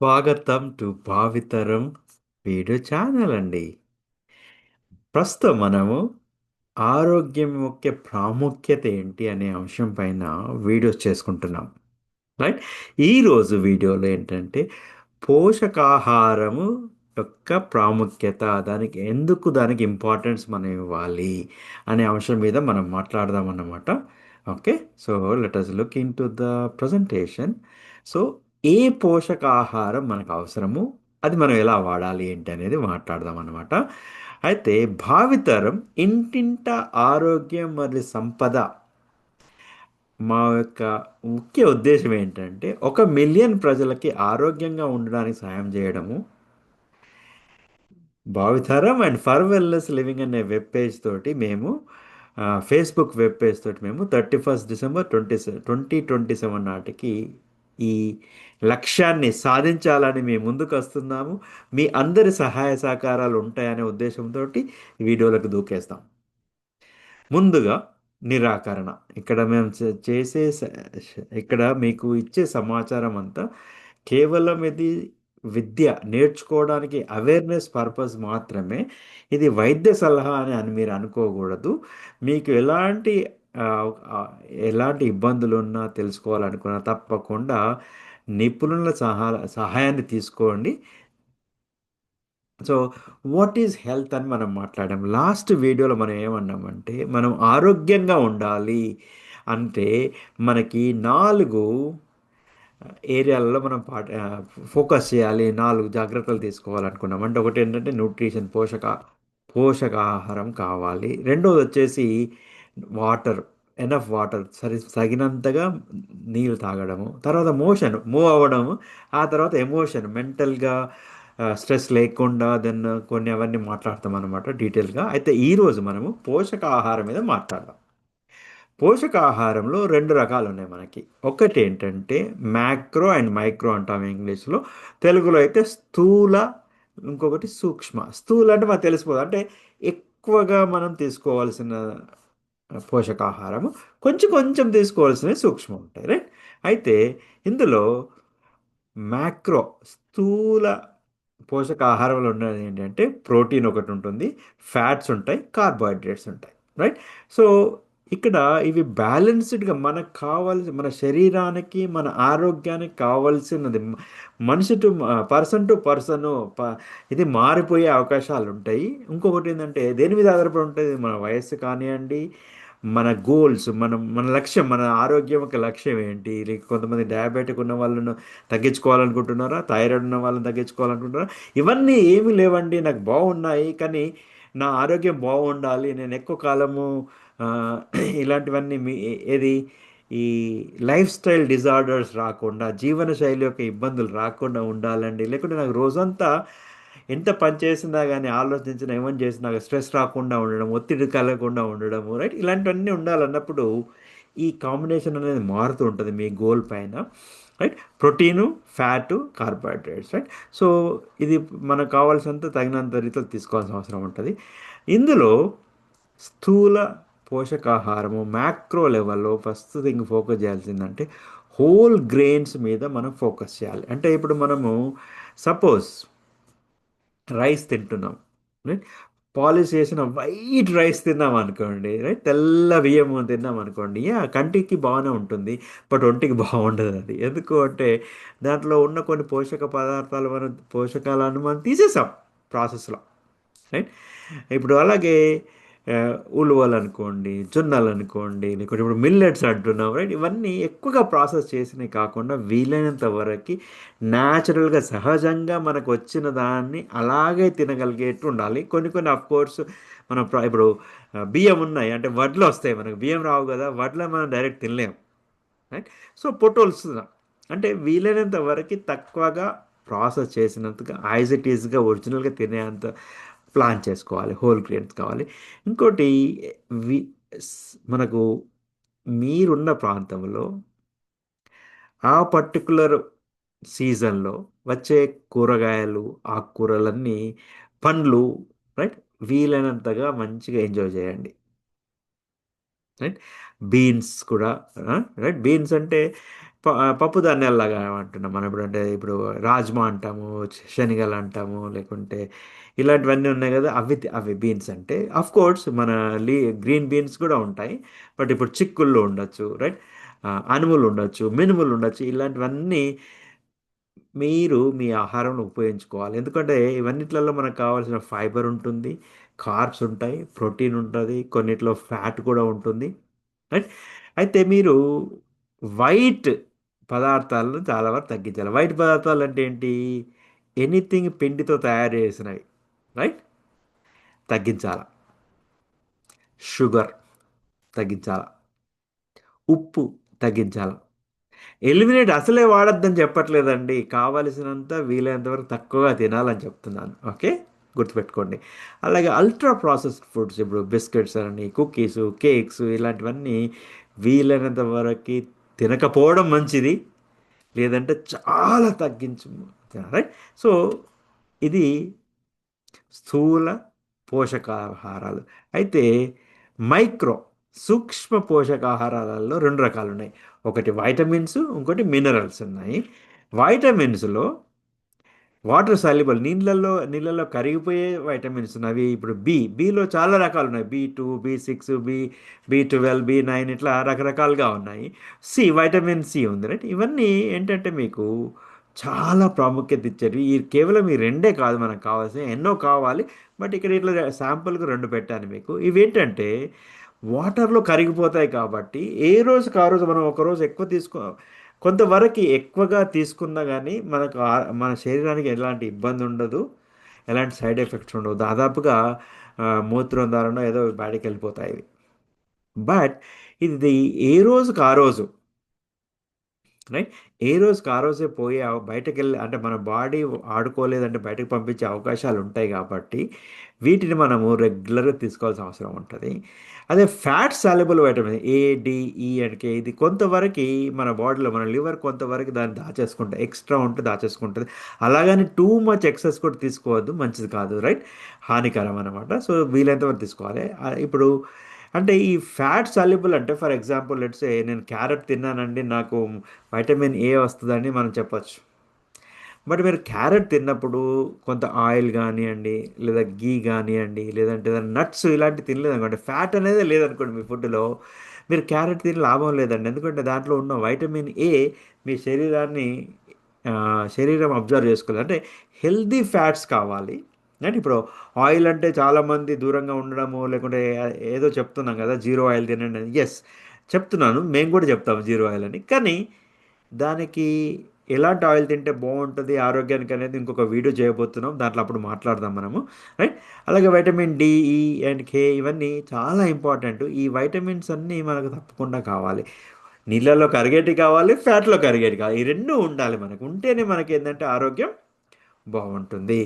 స్వాగతం to భావితరం video channel అండి. ప్రస్తుతం మనము ఆరోగ్యం యొక్క ప్రాముఖ్యత ఏంటి అనే అంశం పైన వీడియోస్ చేసుకుంటున్నాం. రైట్ ఈరోజు వీడియోలో ఏంటంటే పోషకాహారము యొక్క ప్రాముఖ్యత దానికి ఎందుకు దానికి ఇంపార్టెన్స్ మనం ఇవ్వాలి అనే అంశం మీద మనం మాట్లాడదాం అన్నమాట okay so let us look into the presentation so ఏ పోషకాహారం మనకు అవసరము అది మనం ఎలా వాడాలి ఏంటి అనేది మాట్లాడదాం అనమాట అయితే భావితరం ఇంటింట ఆరోగ్యం మరియు సంపద మా యొక్క ముఖ్య ఉద్దేశం ఏంటంటే ఒక మిలియన్ ప్రజలకి ఆరోగ్యంగా ఉండడానికి సహాయం చేయడము. భావితరం అండ్ ఫర్ వెల్నెస్ లివింగ్ అనే వెబ్ పేజ్ తోటి మేము ఫేస్బుక్ వెబ్ పేజ్ తోటి మేము thirty first December twenty twenty twenty seven నాటికి ఈ లక్ష్యాన్ని సాధించాలని మేము ముందుకు వస్తున్నాము మీ అందరి సహాయ సహకారాలు ఉంటాయనే ఉద్దేశంతో వీడియోలకు దూకేస్తాం. ముందుగా నిరాకరణ. ఇక్కడ మేము చేసే ఇక్కడ మీకు ఇచ్చే సమాచారం అంతా కేవలం ఇది విద్య నేర్చుకోవడానికి అవేర్నెస్ పర్పస్ మాత్రమే. ఇది వైద్య సలహా అని అని మీరు అనుకోకూడదు. మీకు ఎలాంటి ఎలాంటి ఇబ్బందులు ఉన్నా తెలుసుకోవాలనుకున్నా తప్పకుండా నిపుణుల సహా సహాయాన్ని తీసుకోండి. సో వాట్ ఈజ్ హెల్త్ అని మనం మాట్లాడాం. లాస్ట్ వీడియోలో మనం ఏమన్నామంటే మనం ఆరోగ్యంగా ఉండాలి అంటే మనకి నాలుగు ఏరియాలలో మనం పాట ఫోకస్ చేయాలి నాలుగు జాగ్రత్తలు తీసుకోవాలనుకున్నాం. అంటే ఒకటి ఏంటంటే న్యూట్రిషన్ పోషక పోషకాహారం కావాలి. రెండోది వచ్చేసి వాటర్ ఎనఫ్ వాటర్ సరి తగినంతగా నీళ్ళు తాగడము తర్వాత మోషన్ మూవ్ అవ్వడము ఆ తర్వాత ఎమోషన్ మెంటల్గా స్ట్రెస్ లేకుండా దెన్ కొన్ని అవన్నీ మాట్లాడతాం అనమాట డీటెయిల్గా. అయితే ఈరోజు మనము పోషకాహారం మీద మాట్లాడదాం. పోషకాహారంలో రెండు రకాలు ఉన్నాయి మనకి. ఒకటి ఏంటంటే మ్యాక్రో అండ్ మైక్రో అంటాం ఇంగ్లీష్లో. తెలుగులో అయితే స్థూల ఇంకొకటి సూక్ష్మ. స్థూల అంటే మనకు తెలిసిపోదు. అంటే ఎక్కువగా మనం తీసుకోవాల్సిన పోషకాహారము కొంచెం కొంచెం తీసుకోవాల్సినవి సూక్ష్మం ఉంటాయి రైట్ అయితే ఇందులో మ్యాక్రో స్థూల పోషకాహారంలో ఉన్నది ఏంటంటే ప్రోటీన్ ఒకటి ఉంటుంది ఫ్యాట్స్ ఉంటాయి కార్బోహైడ్రేట్స్ ఉంటాయి రైట్ సో ఇక్కడ ఇవి బ్యాలెన్స్డ్గా మనకు కావాల్సి మన శరీరానికి మన ఆరోగ్యానికి కావాల్సినది మనిషి టు పర్సన్ టు పర్సన్ ఇది మారిపోయే అవకాశాలు ఉంటాయి ఇంకొకటి ఏంటంటే దేని మీద ఆధారపడి ఉంటుంది? మన వయస్సు కానివ్వండి మన గోల్స్ మనం మన లక్ష్యం మన ఆరోగ్యం యొక్క లక్ష్యం ఏంటి? లేక కొంతమంది డయాబెటిక్ ఉన్న వాళ్ళను తగ్గించుకోవాలనుకుంటున్నారా? థైరాయిడ్ ఉన్న వాళ్ళని తగ్గించుకోవాలనుకుంటున్నారా? ఇవన్నీ ఏమీ లేవండి. నాకు బాగున్నాయి కానీ నా ఆరోగ్యం బాగుండాలి. నేను ఎక్కువ కాలము ఇలాంటివన్నీ మీ ఏది? ఈ లైఫ్ స్టైల్ డిజార్డర్స్ రాకుండా జీవనశైలి యొక్క ఇబ్బందులు రాకుండా ఉండాలండి. లేకుంటే నాకు రోజంతా ఎంత పని చేసినా కానీ ఆలోచించినా ఏమని చేసినా స్ట్రెస్ రాకుండా ఉండడం ఒత్తిడి కలగకుండా ఉండడం రైట్ ఇలాంటివన్నీ ఉండాలన్నప్పుడు ఈ కాంబినేషన్ అనేది మారుతూ ఉంటుంది మీ గోల్ పైన right protein fat carbohydrates right so ఇది మనకు కావాల్సినంత తగినంత రీతిలో తీసుకోవాల్సిన అవసరం ఉంటుంది. ఇందులో స్థూల పోషకాహారము మ్యాక్రో లెవెల్లో ఫస్ట్ థింగ్ ఫోకస్ చేయాల్సిందంటే హోల్ గ్రెయిన్స్ మీద మనం ఫోకస్ చేయాలి. అంటే ఇప్పుడు మనము సపోజ్ రైస్ తింటున్నాం రైట్ పాలిష్ చేసిన వైట్ రైస్ తిన్నాం అనుకోండి రైట్ తెల్ల బియ్యం తిన్నాం అనుకోండి ఆ కంటికి బాగానే ఉంటుంది బట్ ఒంటికి బాగుండదు అది ఎందుకు అంటే దాంట్లో ఉన్న కొన్ని పోషక పదార్థాలు మనం పోషకాలను మనం తీసేసాం ప్రాసెస్లో రైట్ ఇప్పుడు అలాగే ఉలువలు అనుకోండి జొన్నలు అనుకోండి లేకుంటే ఇప్పుడు మిల్లెట్స్ అంటున్నాం రైట్ ఇవన్నీ ఎక్కువగా ప్రాసెస్ చేసినవి కాకుండా వీలైనంత వరకు న్యాచురల్గా సహజంగా మనకు వచ్చిన దాన్ని అలాగే తినగలిగేట్టు ఉండాలి. కొన్ని కొన్ని అఫ్ కోర్స్ మనం ఇప్పుడు బియ్యం ఉన్నాయి. అంటే వడ్లు వస్తాయి మనకు. బియ్యం రావు కదా వడ్లు మనం డైరెక్ట్ తినలేం రైట్ సో పొటోల్స్ అంటే వీలైనంత వరకు తక్కువగా ప్రాసెస్ చేసినంతగా యాజ్ ఇట్ ఈజ్గా ఒరిజినల్గా తినేంత ప్లాన్ చేసుకోవాలి హోల్ గ్రెయిన్స్ కావాలి. ఇంకోటి వి మనకు మీరున్న ప్రాంతంలో ఆ పర్టికులర్ సీజన్లో వచ్చే కూరగాయలు ఆకుకూరలన్నీ పండ్లు రైట్ వీలైనంతగా మంచిగా ఎంజాయ్ చేయండి. రైట్ బీన్స్ కూడా రైట్ బీన్స్ అంటే ప- పప్పు ధాన్యాల్లాగా అంటున్నాం మనం ఇప్పుడు. అంటే ఇప్పుడు రాజ్మా అంటాము శనగలు అంటాము లేకుంటే ఇలాంటివన్నీ ఉన్నాయి కదా అవి అవి బీన్స్ అంటే అఫ్ కోర్స్ మన లీ గ్రీన్ బీన్స్ కూడా ఉంటాయి. బట్ ఇప్పుడు చిక్కుళ్ళు ఉండొచ్చు రైట్ అనుములు ఉండొచ్చు మినుములు ఉండొచ్చు ఇలాంటివన్నీ మీరు మీ ఆహారంలో ఉపయోగించుకోవాలి. ఎందుకంటే ఇవన్నిట్లలో మనకు కావాల్సిన ఫైబర్ ఉంటుంది కార్బ్స్ ఉంటాయి ప్రోటీన్ ఉంటుంది కొన్నిట్లో ఫ్యాట్ కూడా ఉంటుంది రైట్ అయితే మీరు వైట్ పదార్థాలను చాలా వరకు తగ్గించాలి. వైట్ పదార్థాలు అంటే ఏంటి? ఎనీథింగ్ పిండితో తయారు చేసినవి. రైట్ తగ్గించాల. షుగర్ తగ్గించాల. ఉప్పు తగ్గించాల. ఎలిమినేట్ అసలే వాడొద్దని చెప్పట్లేదండి. కావలసినంత వీలైనంతవరకు తక్కువగా తినాలని చెప్తున్నాను. ఓకే? గుర్తుపెట్టుకోండి. అలాగే అల్ట్రా ప్రాసెస్డ్ ఫుడ్స్ ఇప్పుడు బిస్కెట్స్ అని కుకీస్ కేక్స్ ఇలాంటివన్నీ వీలైనంత వరకు తినకపోవడం మంచిది. లేదంటే చాలా తగ్గించు రైట్? సో ఇది స్థూల పోషకాహారాలు. అయితే మైక్రో సూక్ష్మ పోషకాహారాలలో రెండు రకాలు ఉన్నాయి ఒకటి వైటమిన్స్ ఇంకోటి మినరల్స్ ఉన్నాయి. వైటమిన్స్లో వాటర్ సాల్యుబుల్ నీళ్ళల్లో నీళ్ళల్లో కరిగిపోయే వైటమిన్స్ ఉన్నాయి ఇప్పుడు బి బిలో చాలా రకాలు ఉన్నాయి B two B six B B twelve B nine ఇట్లా రకరకాలుగా ఉన్నాయి. సి వైటమిన్ సి ఉంది రైట్? ఇవన్నీ ఏంటంటే మీకు చాలా ప్రాముఖ్యత ఇచ్చారు. ఈ కేవలం ఈ రెండే కాదు మనకు కావాల్సిన ఎన్నో కావాలి. బట్ ఇక్కడ ఇట్లా శాంపుల్కి రెండు పెట్టాను మీకు. ఇవేంటంటే వాటర్లో కరిగిపోతాయి కాబట్టి ఏ రోజుకి ఆ రోజు మనం ఒక రోజు ఎక్కువ తీసుకో కొంతవరకు ఎక్కువగా తీసుకున్నా కానీ మనకు మన శరీరానికి ఎలాంటి ఇబ్బంది ఉండదు. ఎలాంటి సైడ్ ఎఫెక్ట్స్ ఉండవు. దాదాపుగా మూత్రం ద్వారా ఏదో బయటకు వెళ్ళిపోతాయి. బట్ ఇది ఏ రోజుకి ఆ రోజు రైట్ ఏ రోజుకి ఆ రోజే పోయి బయటకు వెళ్ళి అంటే మన బాడీ ఆడుకోలేదంటే బయటకు పంపించే అవకాశాలు ఉంటాయి కాబట్టి వీటిని మనము రెగ్యులర్గా తీసుకోవాల్సిన అవసరం ఉంటుంది. అదే fat soluble vitamin A D E and K ఇది కొంతవరకు మన బాడీలో మన లివర్ కొంతవరకు దాన్ని దాచేసుకుంటుంది. ఎక్స్ట్రా ఉంటే దాచేసుకుంటుంది. అలాగని టూ మచ్ ఎక్సెస్ కూడా తీసుకోవద్దు. మంచిది కాదు రైట్? హానికరం అనమాట సో వీలైనంత వరకు తీసుకోవాలి. ఇప్పుడు అంటే ఈ ఫ్యాట్ సాల్యుబుల్ అంటే ఫర్ ఎగ్జాంపుల్ లెట్స్ నేను క్యారెట్ తిన్నానండి నాకు వైటమిన్ ఏ వస్తుందని మనం చెప్పచ్చు. బట్ మీరు క్యారెట్ తిన్నప్పుడు కొంత ఆయిల్ కానివ్వండి లేదా గీ కానివ్వండి లేదంటే ఏదైనా నట్స్ ఇలాంటివి తినలేదు అనుకోండి ఫ్యాట్ అనేది లేదనుకోండి మీ ఫుడ్లో మీరు క్యారెట్ తిని లాభం లేదండి. ఎందుకంటే దాంట్లో ఉన్న వైటమిన్ ఏ మీ శరీరాన్ని శరీరం అబ్జర్వ్ చేసుకోవాలి అంటే హెల్దీ ఫ్యాట్స్ కావాలి. అంటే ఇప్పుడు ఆయిల్ అంటే చాలామంది దూరంగా ఉండడము లేకుంటే ఏదో చెప్తున్నాం కదా జీరో ఆయిల్ తినండి ఎస్ చెప్తున్నాను. మేము కూడా చెప్తాము జీరో ఆయిల్ అని. కానీ దానికి ఎలాంటి ఆయిల్ తింటే బాగుంటుంది ఆరోగ్యానికి అనేది ఇంకొక వీడియో చేయబోతున్నాం. దాంట్లో అప్పుడు మాట్లాడదాం మనము. రైట్ అలాగే vitamin D E and K ఇవన్నీ చాలా ఇంపార్టెంట్ ఈ వైటమిన్స్ అన్నీ మనకు తప్పకుండా కావాలి. నీళ్ళలో కరిగేటి కావాలి ఫ్యాట్లో కరిగేటి కావాలి. ఈ రెండు ఉండాలి మనకు. ఉంటేనే మనకి ఏంటంటే ఆరోగ్యం బాగుంటుంది.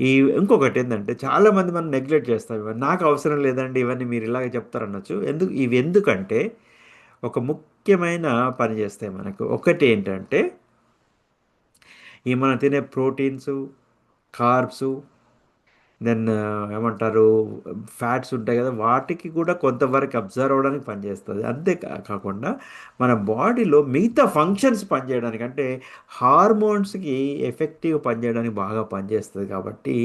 ఈ ఇంకొకటి ఏంటంటే చాలామంది మనం నెగ్లెక్ట్ చేస్తాం ఇవన్నీ నాకు అవసరం లేదండి ఇవన్నీ మీరు ఇలాగే చెప్తారనొచ్చు. ఎందుకు ఇవి ఎందుకంటే ఒక ముఖ్యమైన పని చేస్తాయి మనకు. ఒకటి ఏంటంటే ఈ మనం తినే ప్రోటీన్స్ కార్బ్స్ దెన్ ఏమంటారు ఫ్యాట్స్ ఉంటాయి కదా వాటికి కూడా కొంతవరకు అబ్జర్వ్ అవ్వడానికి పనిచేస్తుంది. అంతే కాకుండా మన బాడీలో మిగతా ఫంక్షన్స్ పనిచేయడానికి అంటే హార్మోన్స్కి ఎఫెక్టివ్ పనిచేయడానికి బాగా పనిచేస్తుంది కాబట్టి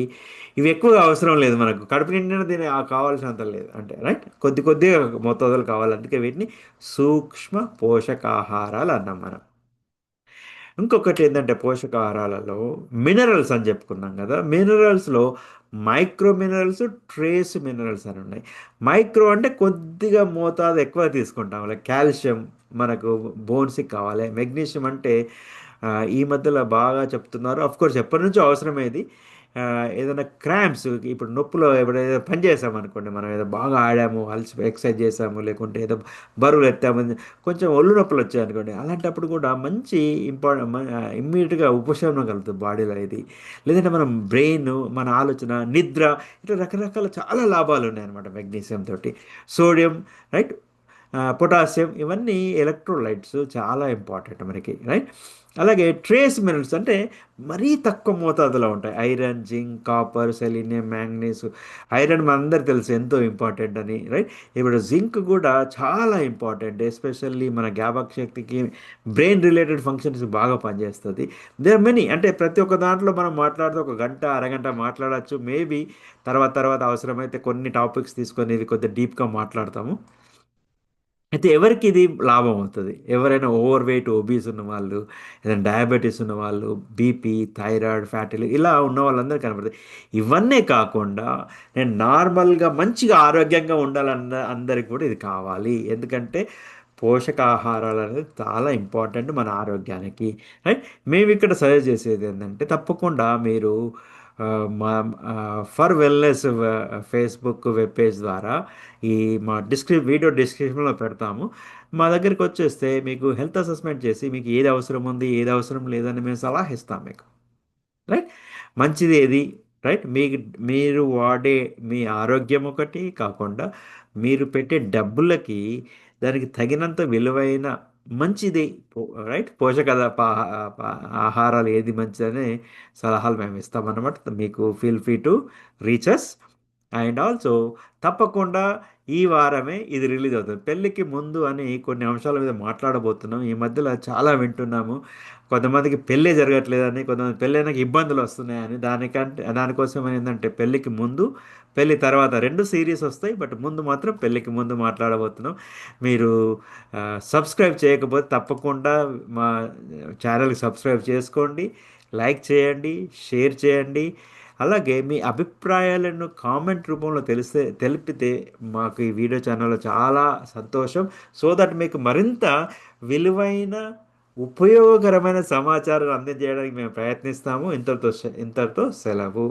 ఇవి ఎక్కువగా అవసరం లేదు మనకు. కడుపు నిండిన దీని ఆ కావాల్సినంత లేదు. అంటే రైట్? కొద్ది కొద్దిగా మోతాదులు కావాలి అందుకే వీటిని సూక్ష్మ పోషకాహారాలు అన్నాం మనం. ఇంకొకటి ఏంటంటే పోషకాహారాలలో మినరల్స్ అని చెప్పుకున్నాం కదా మినరల్స్లో మైక్రో మినరల్స్ ట్రేస్ మినరల్స్ అని ఉన్నాయి. మైక్రో అంటే కొద్దిగా మోతాదు ఎక్కువ తీసుకుంటాం. లైక్ కాల్షియం మనకు బోన్స్కి కావాలి. మెగ్నీషియం అంటే ఈ మధ్యలో బాగా చెప్తున్నారు. అఫ్ కోర్స్ ఎప్పటి నుంచో అవసరమేది ఏదైనా క్రాంప్స్ ఇప్పుడు నొప్పులో ఎప్పుడైనా పని చేసాము అనుకోండి మనం ఏదో బాగా ఆడాము అలసి ఎక్సర్సైజ్ చేసాము లేకుంటే ఏదో బరువులు ఎత్తాము కొంచెం ఒళ్ళు నొప్పులు వచ్చాయి అనుకోండి అలాంటప్పుడు కూడా మంచి ఇంపార్టెంట్ ఇమ్మీడియట్గా ఉపశమనం కలుగుతుంది బాడీలో ఇది. లేదంటే మనం బ్రెయిన్ మన ఆలోచన నిద్ర ఇట్లా రకరకాల చాలా లాభాలు ఉన్నాయన్నమాట మెగ్నీషియం తోటి. Sodium right? పొటాషియం ఇవన్నీ ఎలక్ట్రోలైట్స్ చాలా ఇంపార్టెంట్ మనకి రైట్ అలాగే ట్రేస్ మినరల్స్ అంటే మరీ తక్కువ మోతాదులో ఉంటాయి. Iron zinc copper selenium manganese. Iron మనందరికి తెలుసు ఎంతో ఇంపార్టెంట్ అని రైట్ ఇప్పుడు జింక్ కూడా చాలా ఇంపార్టెంట్ ఎస్పెషల్లీ మన జ్ఞాపక శక్తికి బ్రెయిన్ రిలేటెడ్ ఫంక్షన్స్ బాగా పనిచేస్తుంది. దేర్ మెనీ అంటే ప్రతి ఒక్క దాంట్లో మనం మాట్లాడితే ఒక గంట అరగంట మాట్లాడచ్చు. మేబీ తర్వాత తర్వాత అవసరమైతే కొన్ని టాపిక్స్ తీసుకొని ఇది కొద్దిగా డీప్గా మాట్లాడతాము. అయితే ఎవరికి ఇది లాభం అవుతుంది? ఎవరైనా ఓవర్ వెయిట్ ఓబీస్ ఉన్న వాళ్ళు ఏదైనా డయాబెటీస్ ఉన్న వాళ్ళు బీపీ థైరాయిడ్ ఫ్యాటీలు ఇలా ఉన్న వాళ్ళందరూ కనపడుతుంది. ఇవన్నీ కాకుండా నేను నార్మల్గా మంచిగా ఆరోగ్యంగా ఉండాలన్న అందరికి కూడా ఇది కావాలి. ఎందుకంటే పోషకాహారాలు అనేది చాలా ఇంపార్టెంట్ మన ఆరోగ్యానికి. రైట్? మేము ఇక్కడ సజెస్ట్ చేసేది ఏంటంటే తప్పకుండా మీరు మా for wellness Facebook web page ద్వారా ఈ మా డిస్క్రి వీడియో డిస్క్రిప్షన్లో పెడతాము. మా దగ్గరికి వచ్చేస్తే మీకు హెల్త్ అసెస్మెంట్ చేసి మీకు ఏది అవసరం ఉంది ఏది అవసరం లేదని మేము సలహా ఇస్తాం మీకు. రైట్? మంచిది ఏది? రైట్? మీ మీరు వాడే మీ ఆరోగ్యం ఒకటి కాకుండా మీరు పెట్టే డబ్బులకి దానికి తగినంత విలువైన మంచిది. పో- రైట్ పోషక ఆహారాలు ఏది మంచిదనే సలహాలు మేము ఇస్తామన్నమాట. మీకు feel free to reach us and also తప్పకుండా ఈ వారమే ఇది రిలీజ్ అవుతుంది. పెళ్ళికి ముందు అని కొన్ని అంశాల మీద మాట్లాడబోతున్నాం. ఈ మధ్యలో చాలా వింటున్నాము. కొంతమందికి పెళ్ళే జరగట్లేదని కొంతమంది పెళ్ళైనాక ఇబ్బందులు వస్తున్నాయని. దానికంటే దానికోసం ఏంటంటే పెళ్ళికి ముందు పెళ్ళి తర్వాత రెండు సిరీస్ వస్తాయి. బట్ ముందు మాత్రం పెళ్ళికి ముందు మాట్లాడబోతున్నాం. మీరు సబ్స్క్రైబ్ చేయకపోతే తప్పకుండా మా ఛానల్కి సబ్స్క్రైబ్ చేసుకోండి. లైక్ చేయండి షేర్ చేయండి. అలాగే మీ అభిప్రాయాలను కామెంట్ రూపంలో తెలిస్తే తెలిపితే మాకు ఈ వీడియో ఛానల్లో చాలా సంతోషం. సో దట్ మీకు మరింత విలువైన ఉపయోగకరమైన సమాచారం అందజేయడానికి మేము ప్రయత్నిస్తాము. ఇంతటితో ఇంతటితో సెలవు.